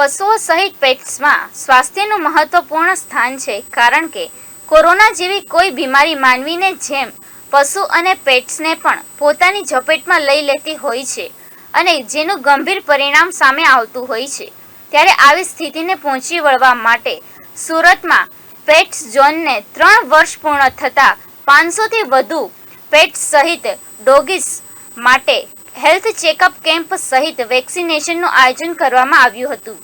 પશુઓ સહિત પેટ્સમાં સ્વાસ્થ્યનું મહત્વપૂર્ણ સ્થાન છે. કારણ કે કોરોના જેવી કોઈ બીમારી માનવીને જેમ પશુ અને પેટ્સને પણ પોતાની ઝપેટમાં લઈ લેતી હોય છે અને જેનું ગંભીર પરિણામ સામે આવતું હોય છે. ત્યારે આવી સ્થિતિને પહોંચી વળવા માટે સુરતમાં પેટ્સ ઝોનને ત્રણ વર્ષ પૂર્ણ થતાં પાંચસોથી વધુ પેટ્સ સહિત ડોગીસ માટે હેલ્થ ચેકઅપ કેમ્પ સહિત વેક્સિનેશનનું આયોજન કરવામાં આવ્યું હતું.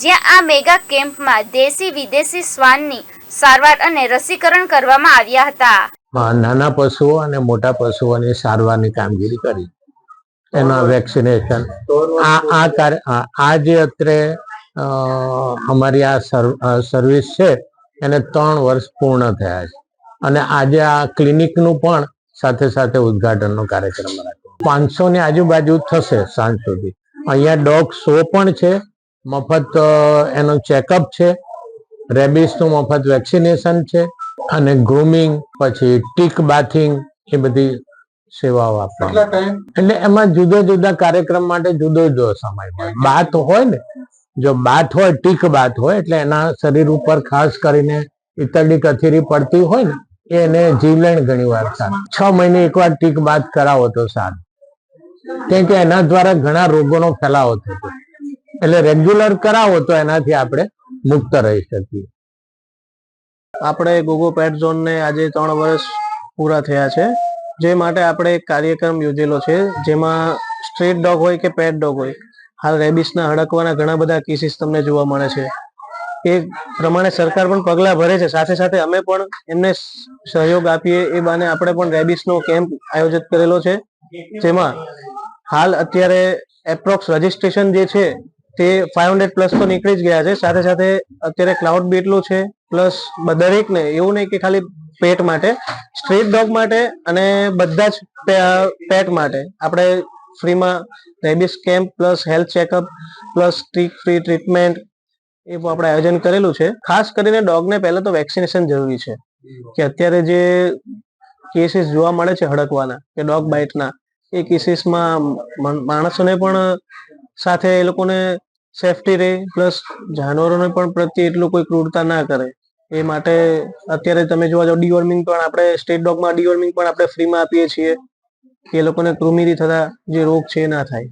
જ્યાં આ મેગા કેમ્પમાં દેશી વિદેશી શ્વાનની સારવાર અને રસીકરણ કરવામાં આવ્યા હતા. નાના પશુઓ અને મોટા પશુઓની સારવારની કામગીરી કરી. એના વેક્સિનેશન. આ આ જે અત્રે અમારી આ સર્વ- સર્વિસ છે, એને ત્રણ વર્ષ પૂર્ણ થયા છે. અને આજે આ ક્લિનિકનું પણ સાથે સાથે ઉદ્ઘાટનનો કાર્યક્રમ રાખ્યો પાંચસો ની આજુબાજુ થશે સાંજ સુધી. અહીંયા ડોગ શો પણ છે મફત એનો ચેકઅપ છે. રેબિસનું મફત વેક્સિનેશન છે. અને ગ્રુમિંગ પછી ટીક બાથિંગ એ બધી સેવાઓ આપવા એટલે એમાં જુદા જુદા કાર્યક્રમ માટે જુદો જુદો સમય હોય. બાથ હોય ને જો બાથ હોય ટીક બાથ હોય એટલે એના શરીર ઉપર ખાસ કરીને ઇતરડી કથેરી પડતી હોય ને એને જીવલેણ ઘણી વાર સારું છ મહિને એકવાર ટીક બાથ કરાવો તો સારું. કેમ કે એના દ્વારા ઘણા રોગોનો ફેલાવો થતો એટલે રેગ્યુલર કરાવો તો એનાથી આપણે મુક્ત રહી શકીએ. આપણે ગોગો પેટ ઝોનને આજે ત્રણ વર્ષ પૂરા થયા છે. જે માટે આપણે એક કાર્યક્રમ યોજેલો છે, જેમાં સ્ટ્રીટ ડોગ હોય કે પેટ ડોગ હોય, હાલ રેબિસના હડકવાના ઘણા બધા કેસીસ તમને જોવા મળે છે. એ પ્રમાણે સરકાર પણ પગલાં ભરે છે. સાથે સાથે અમે પણ એમને સહયોગ આપીએ એ બાને આપણે પણ રેબિસનો કેમ્પ આયોજિત કરેલો છે. જેમાં હાલ અત્યારે એપ્રોક્સ રજીસ્ટ્રેશન જે છે તે ફાઈવ હંડ્રેડ પ્લસ તો નીકળી જ ગયા છે. સાથે સાથે અત્યારે ક્લાઉડ બી છે પ્લસ દરેકને એવું નહીં કે ખાલી પેટ માટે સ્ટ્રીટ ડોગ માટે અને બધા જ પેટ માટે. આપણે ફ્રીમાં rabies camp plus health checkup plus trick free treatment એ આપણે આયોજન કરેલું છે. ખાસ કરીને ડોગને પહેલા તો વેક્સિનેશન જરૂરી છે. કે અત્યારે જે કેસીસ જોવા મળે છે હડકવાના, કે ડોગ બાઇટના એ કેસીસમાં માણસોને પણ સાથે એ લોકોને સેફટી રહે પ્લસ જાનવરોને પણ પ્રત્યે એટલું કોઈ ક્રૂરતા ના કરે. એ માટે અત્યારે તમે જોવા જાવ ડીવોર્મિંગ પણ આપણે સ્ટેટ ડોગમાં ડીવોર્મિંગ પણ આપણે ફ્રીમાં આપીએ છીએ. કે એ લોકોને કૃમિથી થતા જે રોગ છે એ ના થાય.